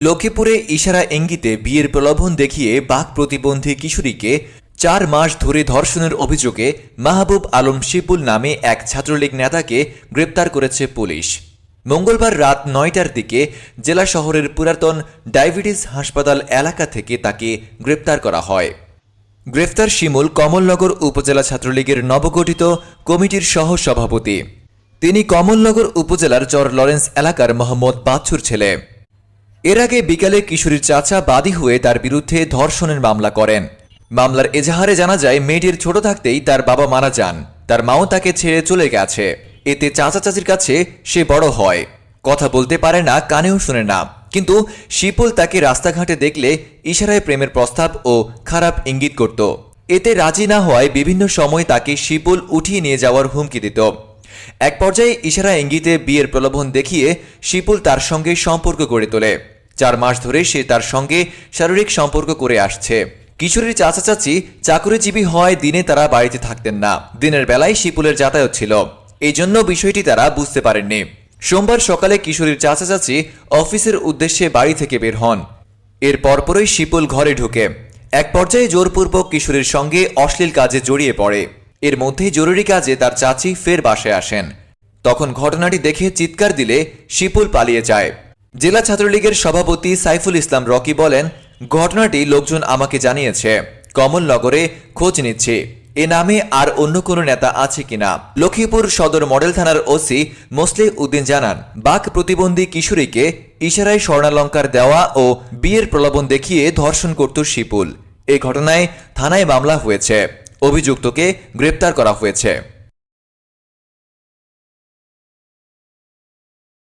লক্ষ্মীপুরে ইশারা ইঙ্গিতে বিয়ের প্রলোভন দেখিয়ে বাক প্রতিবন্ধী কিশোরীকে চার মাস ধরে ধর্ষণের অভিযোগে মাহবুব আলম শিপুল নামে এক ছাত্রলীগ নেতাকে গ্রেপ্তার করেছে পুলিশ। মঙ্গলবার রাত নয়টার দিকে জেলা শহরের পুরাতন ডায়াবেটিস হাসপাতাল এলাকা থেকে তাকে গ্রেপ্তার করা হয়। গ্রেফতার শিমুল কমলনগর উপজেলা ছাত্রলীগের নবগঠিত কমিটির সহ সভাপতি তিনি কমলনগর উপজেলার চর লরেন্স এলাকার মোহাম্মদ বাচ্চুর ছেলে। এর আগে বিকালে কিশোরীর চাচা বাদী হয়ে তার বিরুদ্ধে ধর্ষণের মামলা করেন। মামলার এজাহারে জানা যায়, মেয়েটির ছোট থাকতেই তার বাবা মারা যান। তার মাও তাকে ছেড়ে চলে গেছে। এতে চাচা চাচির কাছে সে বড় হয়। কথা বলতে পারে না, কানেও শুনে না। কিন্তু শিপুল তাকে রাস্তাঘাটে দেখলে ইশারায় প্রেমের প্রস্তাব ও খারাপ ইঙ্গিত করত। এতে রাজি না হওয়ায় বিভিন্ন সময় তাকে শিপুল উঠিয়ে নিয়ে যাওয়ার হুমকি দিত। এক পর্যায়ে ইশারা ইঙ্গিতে বিয়ের প্রলোভন দেখিয়ে শিপুল তার সঙ্গে সম্পর্ক গড়ে তোলে। চার মাস ধরে সে তার সঙ্গে শারীরিক সম্পর্ক করে আসছে। কিশোরীর চাচা চাচি চাকরিজীবী হয় দিনে তারা বাড়িতে থাকতেন না। দিনের বেলায় শিপুলের যাতায়াত ছিল। এই জন্য বিষয়টি তারা বুঝতে পারেননি। সোমবার সকালে কিশোরীর চাচা চাচি অফিসের উদ্দেশ্যে বাড়ি থেকে বের হন। এর পরপরই শিপুল ঘরে ঢুকে। এক পর্যায়ে জোরপূর্বক কিশোরীর সঙ্গে অশ্লীল কাজে জড়িয়ে পড়ে। এর মধ্যেই জরুরি কাজে তার চাচি ফের বাসায় আসেন। তখন ঘটনাটি দেখে চিৎকার দিলে শিপুল পালিয়ে যায়। জেলা ছাত্রলীগের সভাপতি সাইফুল ইসলাম রকি বলেন, ঘটনাটি লোকজন আমাকে জানিয়েছে, কমলনগরে খোঁজ নিচ্ছে। এ নামে আর অন্য কোনো নেতা আছে কিনা? লক্ষ্মীপুর সদর মডেল থানার ওসি মোসলে উদ্দিন জানান, বাক প্রতিবন্ধী কিশোরীকে ইশারায় স্বর্ণালঙ্কার দেওয়া ও বিয়ের প্রলোভন দেখিয়ে ধর্ষণ করত শিপুল। এ ঘটনায় থানায় মামলা হয়েছে। অভিযুক্তকে গ্রেপ্তার করা হয়েছে।